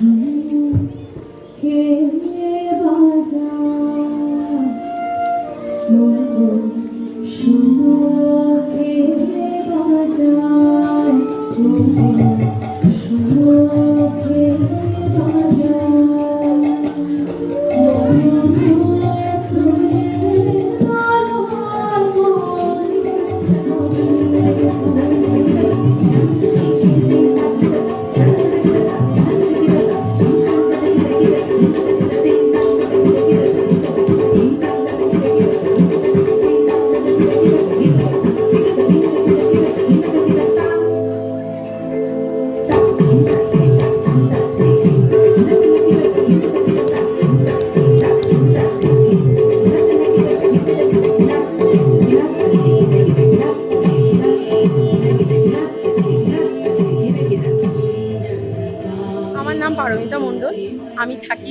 কে বাজা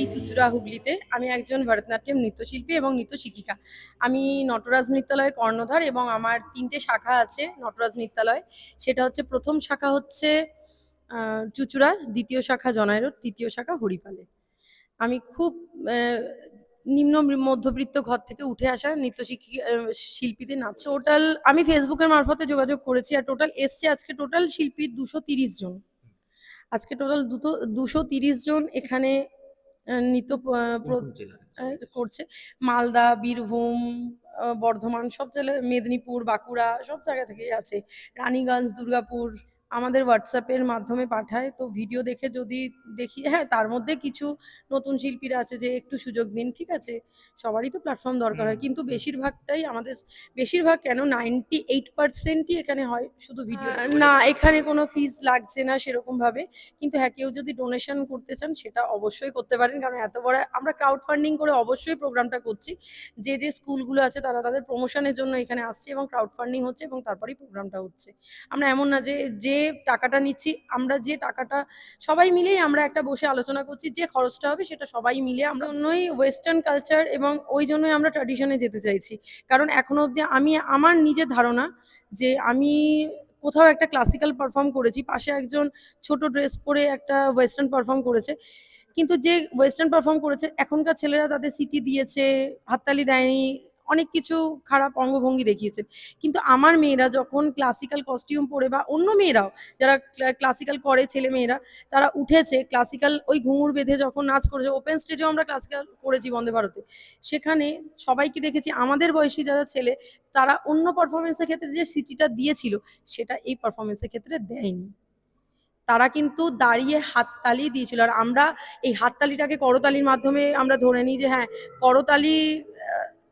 থাকি চুচুড়া হুগলিতে আমি একজন ভরতনাট্যম নৃত্যশিল্পী এবং নৃত্য শিক্ষিকা। আমি নটরাজ নৃত্যালয়ে কর্ণধার এবং আমার তিনটে শাখা আছে নটরাজ নৃত্যালয়। সেটা হচ্ছে প্রথম শাখা হচ্ছে চুচুড়া, দ্বিতীয় শাখা জনায় রোড তৃতীয় শাখা হরিপালে। আমি খুব নিম্ন মধ্যবিত্ত ঘর থেকে উঠে আসা নৃত্য শিল্পীদের নাচ। টোটাল আমি ফেসবুকের মারফতে যোগাযোগ করেছি আর টোটাল এসছে আজকে টোটাল শিল্পী দুশো তিরিশ জন। আজকে টোটাল দুটো, দুশো তিরিশ জন এখানে নৃত্য করছে। মালদা বীরভূম বর্ধমান সব জেলায় মেদিনীপুর বাঁকুড়া সব জায়গা থেকেই আছে। রানীগঞ্জ দুর্গাপুর আমাদের হোয়াটসঅ্যাপের মাধ্যমে পাঠায়। তো ভিডিও দেখে যদি দেখি হ্যাঁ তার মধ্যে কিছু নতুন শিল্পীরা আছে যে একটু সুযোগ দিন ঠিক আছে? সবারই তো প্ল্যাটফর্ম দরকার হয়। কিন্তু বেশিরভাগটাই আমাদের বেশিরভাগ কেন নাইনটি এইট পার্সেন্টই এখানে হয় শুধু ভিডিও না এখানে কোনো ফিজ লাগছে না সেরকমভাবে। কিন্তু হ্যাঁ কেউ যদি ডোনেশন করতে চান সেটা অবশ্যই করতে পারেন। কারণ এত বড় আমরা ক্রাউড ফান্ডিং করে অবশ্যই প্রোগ্রামটা করছি। যে যে স্কুলগুলো আছে তারা তাদের প্রমোশনের জন্য এখানে আসছে এবং ক্রাউড ফান্ডিং হচ্ছে এবং তারপরেই প্রোগ্রামটা হচ্ছে। আমরা এমন না যে যে টাকাটা নিচ্ছি, আমরা যে টাকাটা, সবাই মিলেই আমরা একটা বসে আলোচনা করছি, যে খরচটা হবে সেটা সবাই মিলে আমরা জন্যই ওয়েস্টার্ন কালচার এবং ওই জন্যই আমরা ট্র্যাডিশনে যেতে চাইছি। কারণ এখনও অবধি আমি, আমার নিজের ধারণা যে আমি কোথাও একটা ক্লাসিক্যাল পারফর্ম করেছি, পাশে একজন ছোট ড্রেস পরে একটা ওয়েস্টার্ন পারফর্ম করেছে, কিন্তু যে ওয়েস্টার্ন পারফর্ম করেছে, এখনকার ছেলেরা তাদের সিটি দিয়েছে, হাততালি দেয়নি অনেক কিছু খারাপ অঙ্গভঙ্গি দেখিয়েছে কিন্তু আমার মেয়েরা যখন ক্লাসিক্যাল কস্টিউম পরে বা অন্য মেয়েরাও যারা ক্লাসিক্যাল করে ছেলে মেয়েরা, তারা উঠেছে ক্লাসিক্যাল ওই ঘুঙুর বেঁধে যখন নাচ করেছে ওপেন স্টেজেও আমরা ক্লাসিক্যাল করেছি বন্দে ভারতে। সেখানে সবাইকে দেখেছি, আমাদের বয়সী যারা ছেলে, তারা অন্য পারফরমেন্সের ক্ষেত্রে যে সিটিটা দিয়েছিল, সেটা এই পারফরমেন্সের ক্ষেত্রে দেয়নি। তারা কিন্তু দাঁড়িয়ে হাততালি দিয়েছিল। আর আমরা এই হাততালিটাকে করতালির মাধ্যমে আমরা ধরে নিই যে হ্যাঁ করতালি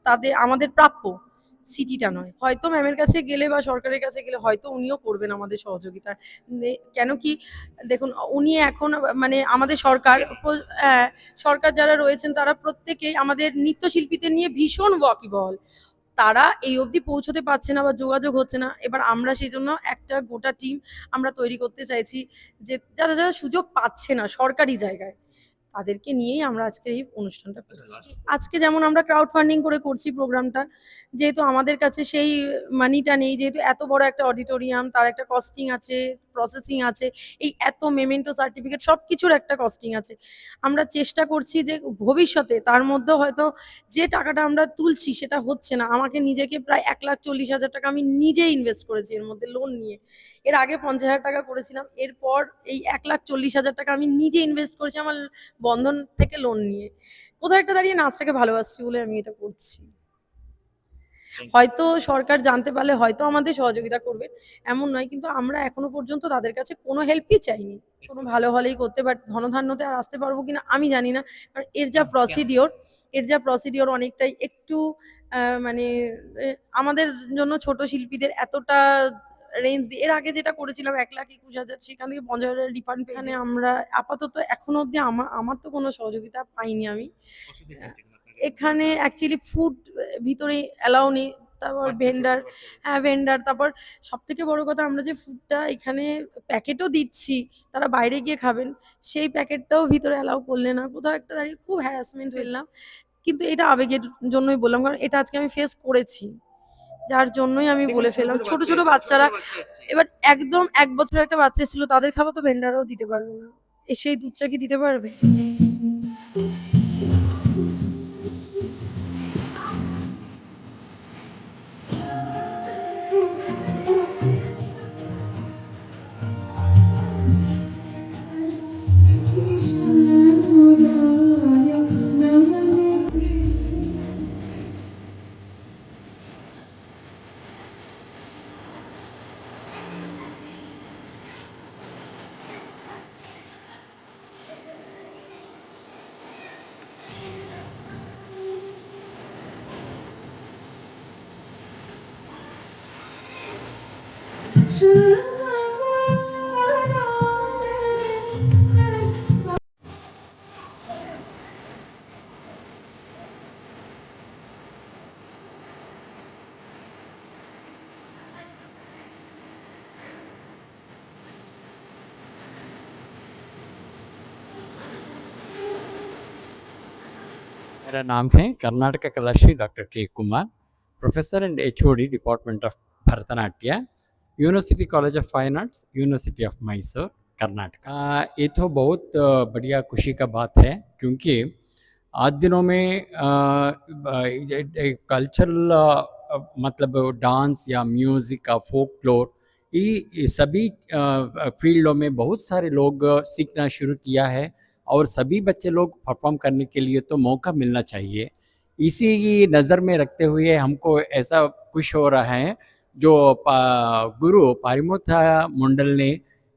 তাদের, আমাদের প্রাপ্য সিটিটা নয়। হয়তো ম্যামের কাছে গেলে বা সরকারের কাছে গেলে হয়তো উনিও করবেন আমাদের সহযোগিতা। কেন কি, দেখুন, উনি এখন মানে আমাদের সরকার সরকার যারা রয়েছেন তারা প্রত্যেকেই আমাদের নৃত্যশিল্পীদের নিয়ে ভীষণ ওয়াকিবহল। তারা এই অবধি পৌঁছতে পারছে না বা যোগাযোগ হচ্ছে না। এবার আমরা সেই জন্য একটা গোটা টিম আমরা তৈরি করতে চাইছি যে, যারা যারা সুযোগ পাচ্ছে না সরকারি জায়গায় তাদেরকে নিয়েই আমরা আজকে এই অনুষ্ঠানটা করছি। আজকে যেমন আমরা ক্রাউড ফান্ডিং করে করছি প্রোগ্রামটা যেহেতু আমাদের কাছে সেই মানিটা নেই যেহেতু এত বড় একটা অডিটোরিয়াম তার একটা কস্টিং আছে প্রসেসিং আছে এই এত মেমেন্টো সার্টিফিকেট সব কিছুর একটা কস্টিং আছে। আমরা চেষ্টা করছি যে ভবিষ্যতে তার মধ্যে হয়তো যে টাকাটা আমরা তুলছি সেটা হচ্ছে না। আমাকে নিজেকে প্রায় এক লাখ চল্লিশ হাজার টাকা আমি নিজে ইনভেস্ট করেছি এর মধ্যে লোন নিয়ে। এর আগে পঞ্চাশ হাজার টাকা করেছিলাম এরপর এই এক লাখ চল্লিশ হাজার টাকা আমি নিজে ইনভেস্ট করেছি। আমার বন্ধন থেকে লোন নিয়ে। কোথাও একটা দাঁড়িয়ে নাচটাকে ভালোবাসছি বলে আমি এটা করছি। হয়তো সরকার জানতে পারলে হয়তো আমাদের সহযোগিতা করবে এমন নয় কিন্তু আমরা এখনও পর্যন্ত তাদের কাছে কোনো হেল্পই চাইনি। কোনো ভালো হলেই করতে বাট ধনধান্যতে আর আসতে পারব কিনা আমি জানি না কারণ এর যা প্রসিডিওর এর যা প্রসিডিওর অনেকটাই একটু মানে আমাদের জন্য ছোট শিল্পীদের এতটা রেঞ্জ দিয়ে এর আগে যেটা করেছিলাম এক লাখ একুশ হাজার সেখান থেকে পঞ্চাশ হাজার রিফান্ড পেয়ে আমরা আপাতত এখনও অবধি আমার আমার তো কোনো সহযোগিতা পাইনি আমি। এখানে অ্যাকচুয়ালি ফুড ভিতরে অ্যালাউ নেই তারপর ভেন্ডার হ্যাঁ ভেন্ডার তারপর সব থেকে বড় কথা আমরা যে ফুডটা এখানে প্যাকেটও দিচ্ছি তারা বাইরে গিয়ে খাবেন সেই প্যাকেটটাও ভিতরে অ্যালাউ করলে না। কোথাও একটা দাঁড়িয়ে খুব হ্যারাসমেন্ট ফেললাম। কিন্তু এটা আবেগের জন্যই বললাম কারণ এটা আজকে আমি ফেস করেছি। যার জন্যই আমি বলে ফেললাম। ছোট ছোট বাচ্চারা এবার একদম এক বছরের একটা বাচ্চা ছিল তাদের খাবার তো ভেন্ডারও দিতে পারবে না। এসে দুধটা কি দিতে পারবে? मेरा नाम है Karnataka Kalashri doctor K Kumar professor and H O D department of Bharatanatya university college of fine arts university of Mysore Karnataka ये तो बहुत बढ़िया खुशी का बात है क्योंकि आज दिनों में कल्चरल मतलब डांस या म्यूज़िक का फोक फ्लोर ये ये सभी फील्डों में बहुत सारे लोग सीखना शुरू किया है और सभी बच्चे लोग परफॉर्म करने के लिए तो मौका मिलना चाहिए। इसी की नज़र में रखते हुए हमको ऐसा खुश हो रहा है जो गुरु पारिमोथा मंडल ने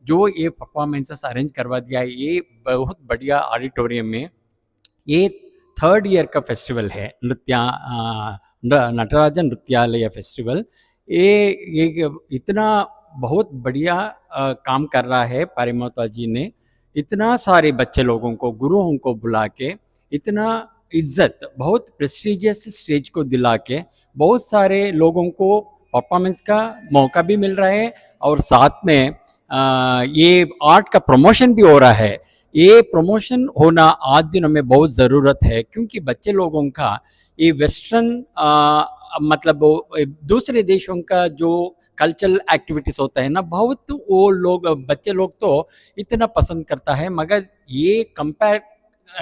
जो ये परफॉर्मेंसेस अरेंज करवा दिया, ये बहुत बढ़िया ऑडिटोरियम में। ये थर्ड ईयर का फेस्टिवल है, नृत्या नटराजन नृत्यालय फेस्टिवल ये ये इतना बहुत बढ़िया काम कर रहा है पारिमोता जी ने। इतना सारे बच्चे लोगों को, गुरुओं को बुला के, इतना इज़्ज़त, बहुत प्रेस्टिजियस स्टेज को दिला के, बहुत सारे लोगों को परफॉर्मेंस का मौका भी मिल रहा है और साथ में आ, ये आर्ट का प्रमोशन भी हो रहा है। ये प्रमोशन होना आज दिनों में बहुत ज़रूरत है क्योंकि बच्चे लोगों का ये वेस्टर्न मतलब दूसरे देशों का जो कल्चरल एक्टिविटीज़ होता है ना बहुत वो लोग बच्चे लोग तो इतना पसंद करता है मगर ये कंपेयर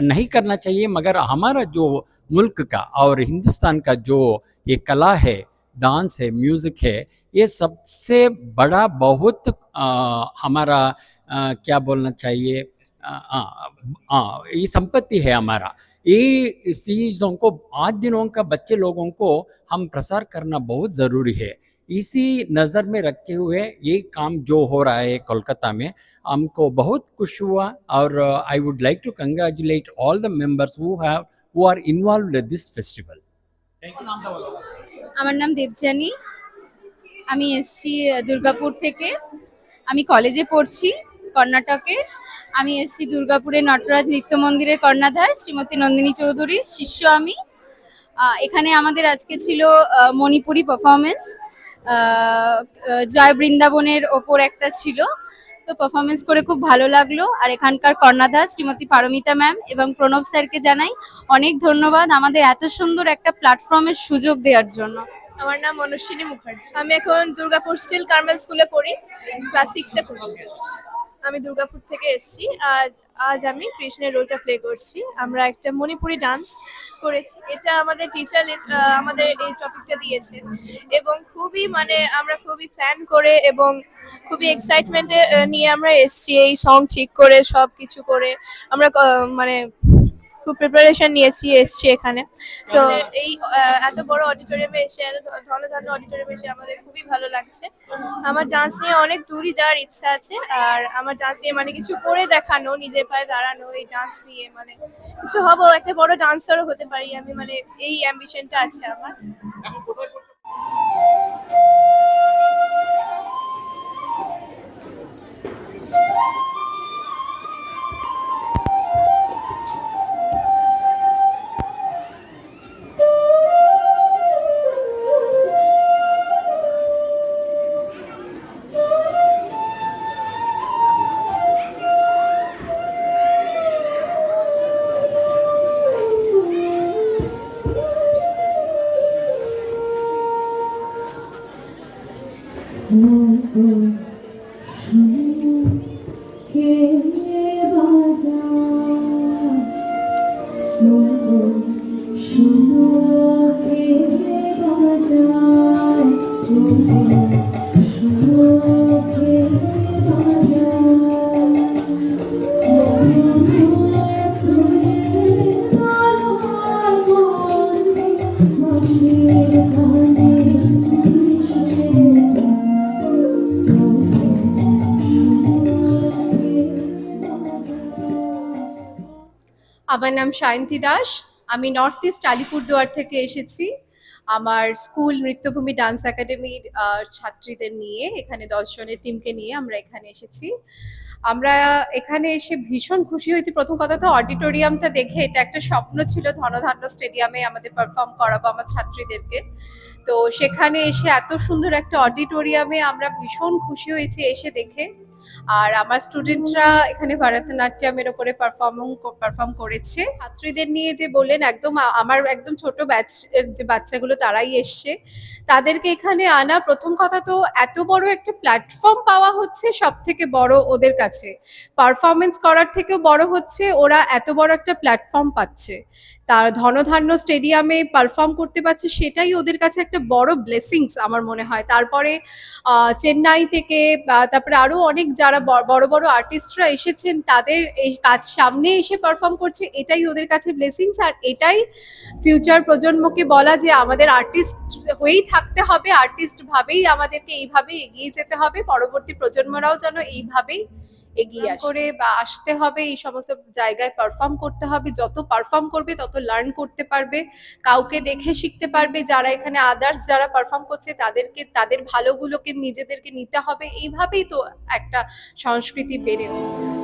नहीं करना चाहिए मगर हमारा जो मुल्क का और हिंदुस्तान का जो ये कला है डांस है म्यूज़िक है ये सबसे बड़ा बहुत आ, हमारा आ, क्या बोलना चाहिए ये संपत्ति है हमारा। ये चीज़ों को आज दिनों का बच्चे लोगों को हम प्रसार करना बहुत ज़रूरी है। इसी नज़र में रखे हुए ये काम जो हो रहा है कोलकाता में हमको बहुत खुश हुआ और I would like to congratulate all the members who have who are involved in this festival আমার নাম দেবযানী। আমি এসছি দুর্গাপুর থেকে। আমি কলেজে পড়ছি, কর্ণাটকে। আমি এসছি দুর্গাপুরে নটরাজ নৃত্য মন্দিরের কর্ণাধার শ্রীমতী নন্দিনী চৌধুরীর শিষ্য আমি। এখানে আমাদের আজকে ছিল মণিপুরি পারফরমেন্স জয় বৃন্দাবনের ওপর একটা ছিল। তো পারফরমেন্স করে খুব ভালো লাগল। আর এখানকার কর্ণাধার শ্রীমতী পারমিতা ম্যাম এবং প্রণব স্যারকে জানাই অনেক ধন্যবাদ আমাদের এত সুন্দর একটা প্ল্যাটফর্মের সুযোগ দেওয়ার জন্য। আমার নাম মনুষ্যিনী মুখার্জি। আমি এখন দুর্গাপুর স্টিল কার্মেল স্কুলে পড়ি ক্লাস সিক্সে পড়ি। আমি দুর্গাপুর থেকে এসেছি। আজ আজ আমি কৃষ্ণের রোলটা প্লে করছি। আমরা একটা মণিপুরি ডান্স করেছি। এটা আমাদের টিচার আমাদের এই টপিকটা দিয়েছেন। এবং খুবই মানে আমরা খুবই ফ্যান করে এবং খুবই এক্সাইটমেন্টে নিয়ে আমরা এসেছি। এই সং ঠিক করে সব কিছু করে। আমরা মানে খুব প্রিপারেশন নিয়েছি এসছি এখানে। তো এই আহ, এত বড় অডিটোরিয়ামে এসে এত ধন ধন্য অডিটোরিয়ামে এসে আমাদের খুবই ভালো লাগছে। আমার ডান্স নিয়ে অনেক দূরই যাওয়ার ইচ্ছা আছে আর আমার ডান্স নিয়ে মানে কিছু করে দেখানো নিজের পায়ে দাঁড়ানো এই ডান্স নিয়ে মানে কিছু হব একটা বড় ডান্সারও হতে পারি আমি মানে এই অ্যাম্বিশনটা আছে আমার। আমার নাম সায়ন্তী দাস। আমি নর্থ ইস্ট আলিপুরদুয়ার থেকে এসেছি। আমার স্কুল নৃত্যভূমি ডান্স একাডেমির ছাত্রীদের নিয়ে, এখানে দশজনের টিমকে নিয়ে আমরা এখানে এসেছি। আমরা এখানে এসে ভীষণ খুশি হয়েছি। প্রথম কথা তো অডিটোরিয়ামটা দেখে এটা একটা স্বপ্ন ছিল ধনধান্য স্টেডিয়ামে আমাদের পারফর্ম করাবো আমার ছাত্রীদেরকে। তো সেখানে এসে এত সুন্দর একটা অডিটোরিয়ামে আমরা ভীষণ খুশি হয়েছি এসে দেখে। আর আমার স্টুডেন্টরা এখানে ভারতনাট্যমের ওপরে পারফর্মিং পারফর্ম করেছে। ছাত্রীদের নিয়ে যে বললেন, একদম আমার একদম ছোট ব্যাচ যে বাচ্চাগুলো তারাই এসছে। তাদেরকে এখানে আনা প্রথম কথা তো এত বড় একটা প্ল্যাটফর্ম পাওয়া হচ্ছে সব থেকে বড় ওদের কাছে। পারফরমেন্স করার থেকেও বড় হচ্ছে, ওরা এত বড় একটা প্ল্যাটফর্ম পাচ্ছে। তার ধনধান্য স্টেডিয়ামে পারফর্ম করতে পারছে, সেটাই ওদের কাছে একটা বড় ব্লেসিংস আমার মনে হয়। তারপরে চেন্নাই থেকে তারপরে আরও অনেক যারা বড় বড় আর্টিস্টরা এসেছেন, তাদের এই কাজ সামনে এসে পারফর্ম করছে, এটাই ওদের কাছে ব্লেসিংস আর এটাই ফিউচার প্রজন্মকে বলা যে আমাদের আর্টিস্ট হয়েই থাকতে হবে আর্টিস্ট ভাবেই আমাদেরকে এইভাবে এগিয়ে যেতে হবে, পরবর্তী প্রজন্মরাও যেন এইভাবেই এগিয়ে করে বা আসতে হবে এই সমস্ত জায়গায় পারফর্ম করতে হবে। যত পারফর্ম করবে তত লার্ন করতে পারবে। কাউকে দেখে শিখতে পারবে যারা এখানে আদার্স যারা পারফর্ম করছে তাদেরকে তাদের ভালোগুলোকে নিজেদেরকে নিতে হবে। এইভাবেই তো একটা সংস্কৃতি বেড়ে ওঠে।